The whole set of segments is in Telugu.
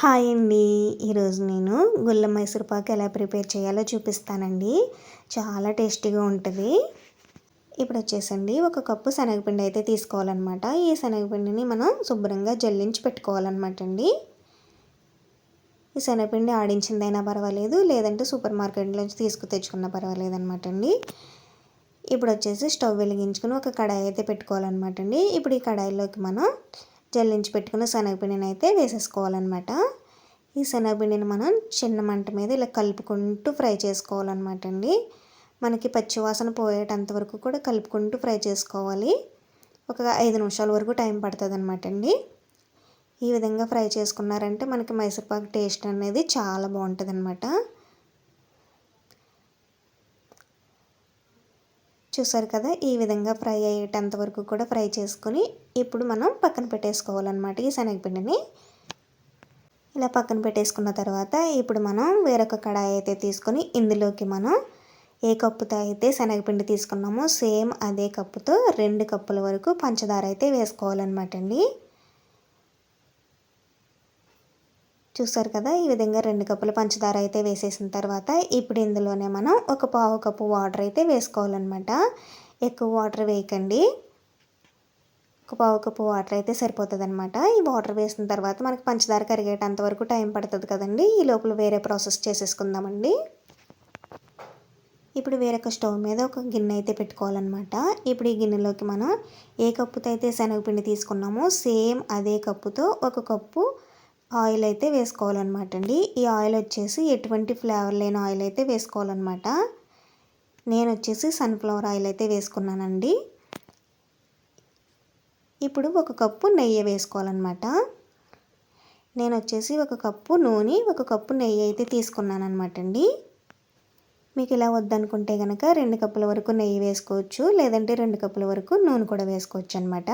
హాయ్ అండి. ఈరోజు నేను గుల్ల మైసూరుపాకు ఎలా ప్రిపేర్ చేయాలో చూపిస్తానండి. చాలా టేస్టీగా ఉంటుంది. ఇప్పుడు వచ్చేసండి. ఒక కప్పు శనగపిండి అయితే తీసుకోవాలన్నమాట. ఈ శనగపిండిని మనం శుభ్రంగా జల్లించి పెట్టుకోవాలన్నమాట అండి. ఈ శనగపిండి ఆడించిందైనా పర్వాలేదు లేదంటే సూపర్ మార్కెట్లోంచి తీసుకు తెచ్చుకున్నా పర్వాలేదు అనమాట అండి. ఇప్పుడు వచ్చేసి స్టవ్ వెలిగించుకుని ఒక కడాయి అయితే పెట్టుకోవాలన్నమాట అండి. ఇప్పుడు ఈ కడాయిలోకి మనం జల్లించి పెట్టుకున్న శనగపిండిని అయితే వేసేసుకోవాలన్నమాట. ఈ శనగపిండిని మనం చిన్న మంట మీద ఇలా కలుపుకుంటూ ఫ్రై చేసుకోవాలన్నమాట అండి. మనకి పచ్చివాసన పోయేటంత వరకు కూడా కలుపుకుంటూ ఫ్రై చేసుకోవాలి. ఒక ఐదు నిమిషాల వరకు టైం పడుతుంది అనమాట అండి. ఈ విధంగా ఫ్రై చేసుకున్నారంటే మనకి మైసూర్పాకు టేస్ట్ అనేది చాలా బాగుంటుంది అనమాట చూసారు కదా ఈ విధంగా ఫ్రై అయ్యేటంత వరకు కూడా ఫ్రై చేసుకొని ఇప్పుడు మనం పక్కన పెట్టేసుకోవాలన్నమాట ఈ శనగపిండిని. ఇలా పక్కన పెట్టేసుకున్న తర్వాత ఇప్పుడు మనం వేరొక కడాయి అయితే తీసుకొని ఇందులోకి మనం ఏ కప్పుతో అయితే శనగపిండి తీసుకున్నామో సేమ్ అదే కప్పుతో రెండు కప్పుల వరకు పంచదార అయితే వేసుకోవాలన్నమాట అండి. చూసారు కదా ఈ విధంగా రెండు కప్పుల పంచదార అయితే వేసేసిన తర్వాత ఇప్పుడు ఇందులోనే మనం ఒక పావు కప్పు వాటర్ అయితే వేసుకోవాలన్నమాట. ఎక్కువ వాటర్ వేయకండి. ఒక పావు కప్పు వాటర్ అయితే సరిపోతుంది అనమాట ఈ వాటర్ వేసిన తర్వాత మనకి పంచదార కరిగేటంత వరకు టైం పడుతుంది కదండి. ఈ లోపల వేరే ప్రాసెస్ చేసేసుకుందామండి. ఇప్పుడు వేరొక స్టవ్ మీద ఒక గిన్నె అయితే పెట్టుకోవాలన్నమాట. ఇప్పుడు ఈ గిన్నెలోకి మనం ఏ కప్పుతో అయితే శనగపిండి తీసుకున్నామో సేమ్ అదే కప్పుతో ఒక కప్పు ఆయిల్ అయితే వేసుకోవాలన్నమాట అండి. ఈ ఆయిల్ వచ్చేసి ఎటువంటి ఫ్లేవర్ లేని ఆయిల్ అయితే వేసుకోవాలన్నమాట. నేను వచ్చేసి సన్ఫ్లవర్ ఆయిల్ అయితే వేసుకున్నానండి. ఇప్పుడు ఒక కప్పు నెయ్యి వేసుకోవాలన్నమాట. నేను వచ్చేసి ఒక కప్పు నూనె ఒక కప్పు నెయ్యి అయితే తీసుకున్నాను అనమాట అండి. మీకు ఇలా వద్దనుకుంటే కనుక రెండు కప్పుల వరకు నెయ్యి వేసుకోవచ్చు లేదంటే రెండు కప్పుల వరకు నూనె కూడా వేసుకోవచ్చు అనమాట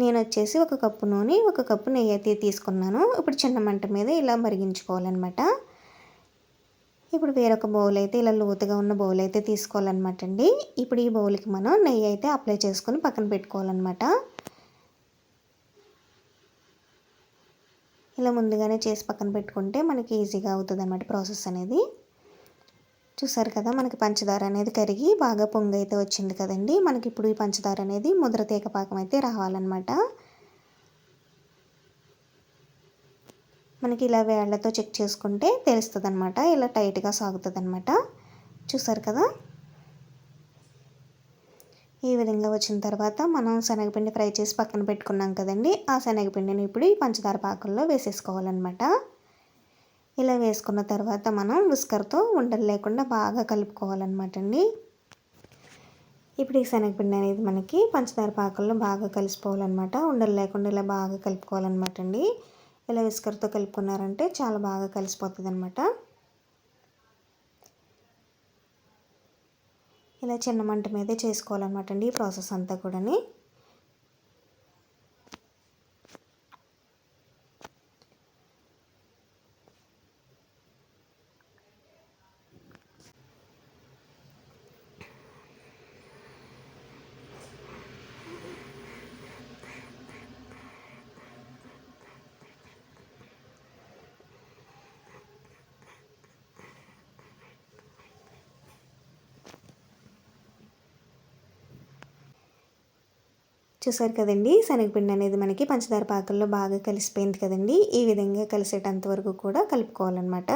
నేను వచ్చేసి ఒక కప్పు నూనె ఒక కప్పు నెయ్యి అయితే తీసుకున్నాను. ఇప్పుడు చిన్న మంట మీద ఇలా మరిగించుకోవాలన్నమాట. ఇప్పుడు వేరొక బౌల్ అయితే ఇలా లోతుగా ఉన్న బౌల్ అయితే తీసుకోవాలన్నమాట అండి. ఇప్పుడు ఈ బౌల్కి మనం నెయ్యి అయితే అప్లై చేసుకొని పక్కన పెట్టుకోవాలన్నమాట. ఇలా ముందుగానే చేసి పక్కన పెట్టుకుంటే మనకి ఈజీగా అవుతుంది అన్నమాట ప్రాసెస్ అనేది. చూసారు కదా మనకి పంచదార అనేది కరిగి బాగా పొంగు అయితే వచ్చింది కదండి. మనకి ఇప్పుడు ఈ పంచదార అనేది ముద్ర తీగ పాకం అయితే రావాలన్నమాట. మనకి ఇలా వేళ్ళతో చెక్ చేసుకుంటే తెలుస్తుంది అనమాట ఇలా టైట్గా సాగుతుంది అనమాట చూసారు కదా? ఈ విధంగా వచ్చిన తర్వాత మనం శనగపిండి ఫ్రై చేసి పక్కన పెట్టుకున్నాం కదండి. ఆ శనగపిండిని ఇప్పుడు ఈ పంచదార పాకంలో వేసేసుకోవాలన్నమాట. ఇలా వేసుకున్న తర్వాత మనం విస్కర్తో ఉండలు లేకుండా బాగా కలుపుకోవాలన్నమాట అండి ఇప్పుడు ఈ శనగపిండి అనేది మనకి పంచదార పాకల్లో బాగా కలిసిపోవాలన్నమాట. ఉండలు లేకుండా ఇలా బాగా కలుపుకోవాలన్నమాట అండి ఇలా విస్కర్తో కలుపుకున్నారంటే చాలా బాగా కలిసిపోతుంది అనమాట ఇలా చిన్న మంట మీదే చేసుకోవాలన్నమాట అండి ఈ ప్రాసెస్ అంతా కూడాని. చూసారు కదండి. శనగపిండి అనేది మనకి పంచదార పాకల్లో బాగా కలిసిపోయింది కదండి. ఈ విధంగా కలిసేటంత వరకు కూడా కలుపుకోవాలన్నమాట.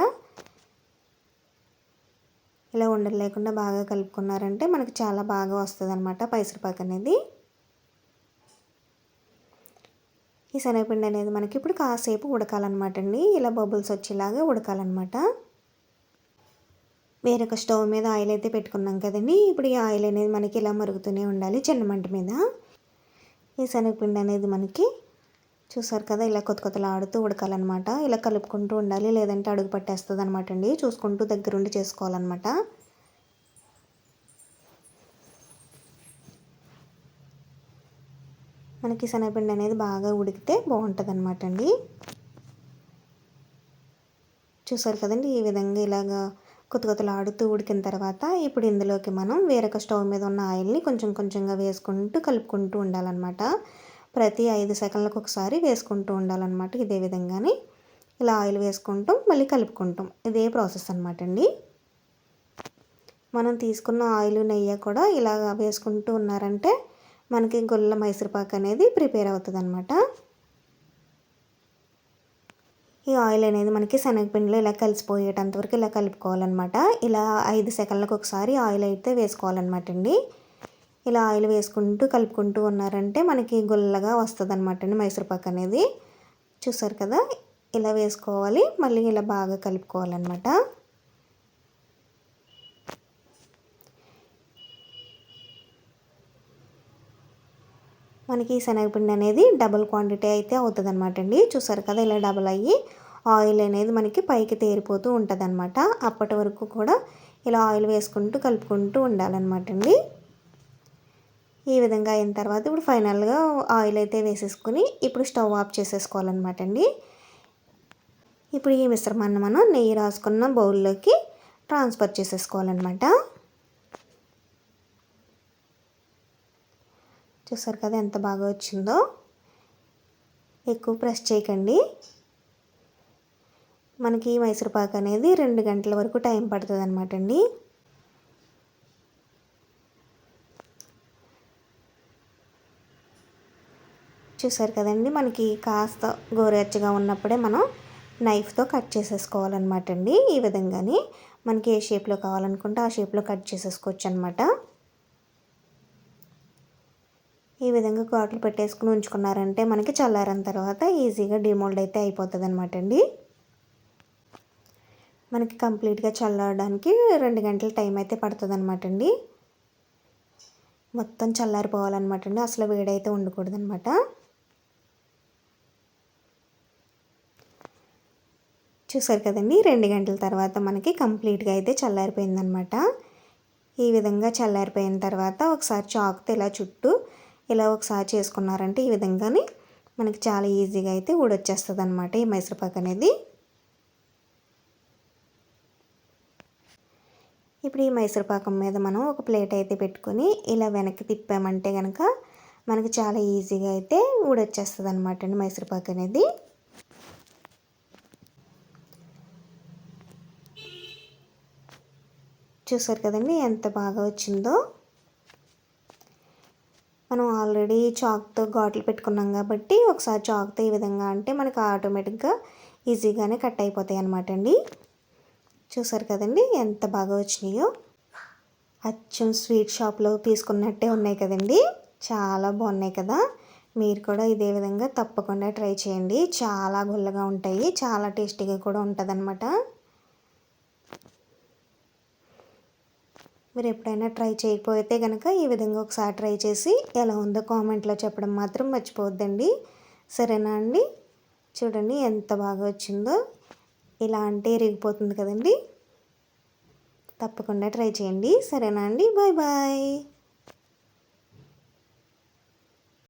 ఇలా ఉండలు లేకుండా బాగా కలుపుకున్నారంటే మనకు చాలా బాగా వస్తుంది అనమాట పైసరపాకు అనేది. ఈ శనగపిండి అనేది మనకి ఇప్పుడు కాసేపు ఉడకాలన్నమాట అండి ఇలా బబుల్స్ వచ్చేలాగా ఉడకాలన్నమాట. వేరొక స్టవ్ మీద ఆయిల్ అయితే పెట్టుకున్నాం కదండి. ఇప్పుడు ఈ ఆయిల్ అనేది మనకి ఇలా మరుగుతూనే ఉండాలి చిన్న మంట మీద. ఈ శనగపిండి అనేది మనకి చూసారు కదా ఇలా కొత్త కొత్తలా ఆడుతూ ఉడకాలన్నమాట. ఇలా కలుపుకుంటూ ఉండాలి లేదంటే అడుగు పట్టేస్తుంది అనమాట అండి. చూసుకుంటూ దగ్గరుండి చేసుకోవాలన్నమాట. మనకి శనగపిండి అనేది బాగా ఉడికితే బాగుంటుంది అనమాట అండి. చూసారు కదండి ఈ విధంగా ఇలాగా కొత్త ఆడుతూ ఉడికిన తర్వాత ఇప్పుడు ఇందులోకి మనం వేరొక స్టవ్ మీద ఉన్న ఆయిల్ని కొంచెం కొంచెంగా వేసుకుంటూ కలుపుకుంటూ ఉండాలన్నమాట. ప్రతి ఐదు సెకండ్లకు ఒకసారి వేసుకుంటూ ఉండాలన్నమాట ఇదే విధంగానే. ఇలా ఆయిల్ వేసుకుంటాం మళ్ళీ కలుపుకుంటాం. ఇదే ప్రాసెస్ అనమాట అండి. మనం తీసుకున్న ఆయిల్ నెయ్యి కూడా ఇలా వేసుకుంటూ ఉన్నారంటే మనకి గొల్ల మైసూర్పాక్ అనేది ప్రిపేర్ అవుతుంది అనమాట ఈ ఆయిల్ అనేది మనకి శనగపిండిలో ఇలా కలిసిపోయేటంత వరకు ఇలా కలుపుకోవాలన్నమాట. ఇలా ఐదు సెకండ్లకు ఒకసారి ఆయిల్ అయితే వేసుకోవాలన్నమాట అండి. ఇలా ఆయిల్ వేసుకుంటూ కలుపుకుంటూ ఉన్నారంటే మనకి గుల్లగా వస్తుంది అనమాట అండి మైసూర్పాక్ అనేది. చూసారు కదా? ఇలా వేసుకోవాలి మళ్ళీ ఇలా బాగా కలుపుకోవాలన్నమాట. మనకి శనగపిండి అనేది డబుల్ క్వాంటిటీ అయితే అవుతుంది అనమాట అండి. చూసారు కదా? ఇలా డబుల్ అయ్యి ఆయిల్ అనేది మనకి పైకి తేరిపోతూ ఉంటుంది అనమాట అప్పటి వరకు కూడా ఇలా ఆయిల్ వేసుకుంటూ కలుపుకుంటూ ఉండాలన్నమాట అండి. ఈ విధంగా అయిన తర్వాత ఇప్పుడు ఫైనల్గా ఆయిల్ అయితే వేసేసుకుని ఇప్పుడు స్టవ్ ఆఫ్ చేసేసుకోవాలన్నమాట అండి. ఇప్పుడు ఈ మిశ్రమాన్ని మనం నెయ్యి రాసుకున్న బౌల్లోకి ట్రాన్స్ఫర్ చేసేసుకోవాలన్నమాట. చూసారు కదా ఎంత బాగా వచ్చిందో? ఎక్కువ ప్రెస్ చేయకండి. మనకి మైసూర్పాక్ అనేది రెండు గంటల వరకు టైం పడుతుంది అనమాట అండి. చూసారు కదండి మనకి కాస్త గోరెచ్చగా ఉన్నప్పుడే మనం నైఫ్తో కట్ చేసేసుకోవాలన్నమాట అండి. ఈ విధంగానే మనకి ఏ షేప్లో కావాలనుకుంటే ఆ షేప్లో కట్ చేసేసుకోవచ్చు అనమాట ఈ విధంగా ఘాట్లు పెట్టేసుకుని ఉంచుకున్నారంటే మనకి చల్లారిన తర్వాత ఈజీగా డిమోల్డ్ అయితే అయిపోతుంది అనమాట అండి. మనకి కంప్లీట్గా చల్లడానికి రెండు గంటల టైం అయితే పడుతుంది అనమాట అండి. మొత్తం చల్లారిపోవాలన్నమాట అండి అసలు వేడైతే ఉండకూడదు అనమాట చూసారు కదండి రెండు గంటల తర్వాత మనకి కంప్లీట్గా అయితే చల్లారిపోయిందనమాట ఈ విధంగా చల్లారిపోయిన తర్వాత ఒకసారి చాకుతో ఇలా చుట్టూ ఇలా ఒకసారి చేసుకున్నారంటే ఈ విధంగానే మనకి చాలా ఈజీగా అయితే ఊడొచ్చేస్తుంది అనమాట ఈ మైసూర్పాక్ అనేది. ఇప్పుడు ఈ మైసూర్ పాకం మీద మనం ఒక ప్లేట్ అయితే పెట్టుకొని ఇలా వెనక్కి తిప్పామంటే కనుక మనకి చాలా ఈజీగా అయితే ఊడొచ్చేస్తుంది అనమాట అండి మైసూర్ మైసూర్పాక్ అనేది. చూసారు కదండి ఎంత బాగా వచ్చిందో. మనం ఆల్రెడీ చాక్తో ఘాట్లు పెట్టుకున్నాం కాబట్టి ఒకసారి చాక్తో ఈ విధంగా అంటే మనకు ఆటోమేటిక్గా ఈజీగానే కట్ అయిపోతాయి అనమాట అండి. చూసారు కదండి? ఎంత బాగా వచ్చినాయో. అచ్చం స్వీట్ షాప్లో తీసుకున్నట్టే ఉన్నాయి కదండి. చాలా బాగున్నాయి కదా. మీరు కూడా ఇదే విధంగా తప్పకుండా ట్రై చేయండి. చాలా గుల్లగా ఉంటాయి. చాలా టేస్టీగా కూడా ఉంటుంది మీరు ఎప్పుడైనా ట్రై చేయకపోతే కనుక ఈ విధంగా ఒకసారి ట్రై చేసి ఎలా ఉందో కామెంట్లో చెప్పడం మాత్రం మర్చిపోవద్దండి. సరేనా అండి? చూడండి ఎంత బాగా వచ్చిందో. ఇలా అంటే ఎరిగిపోతుంది కదండి. తప్పకుండా ట్రై చేయండి. సరేనా అండి? Bye bye.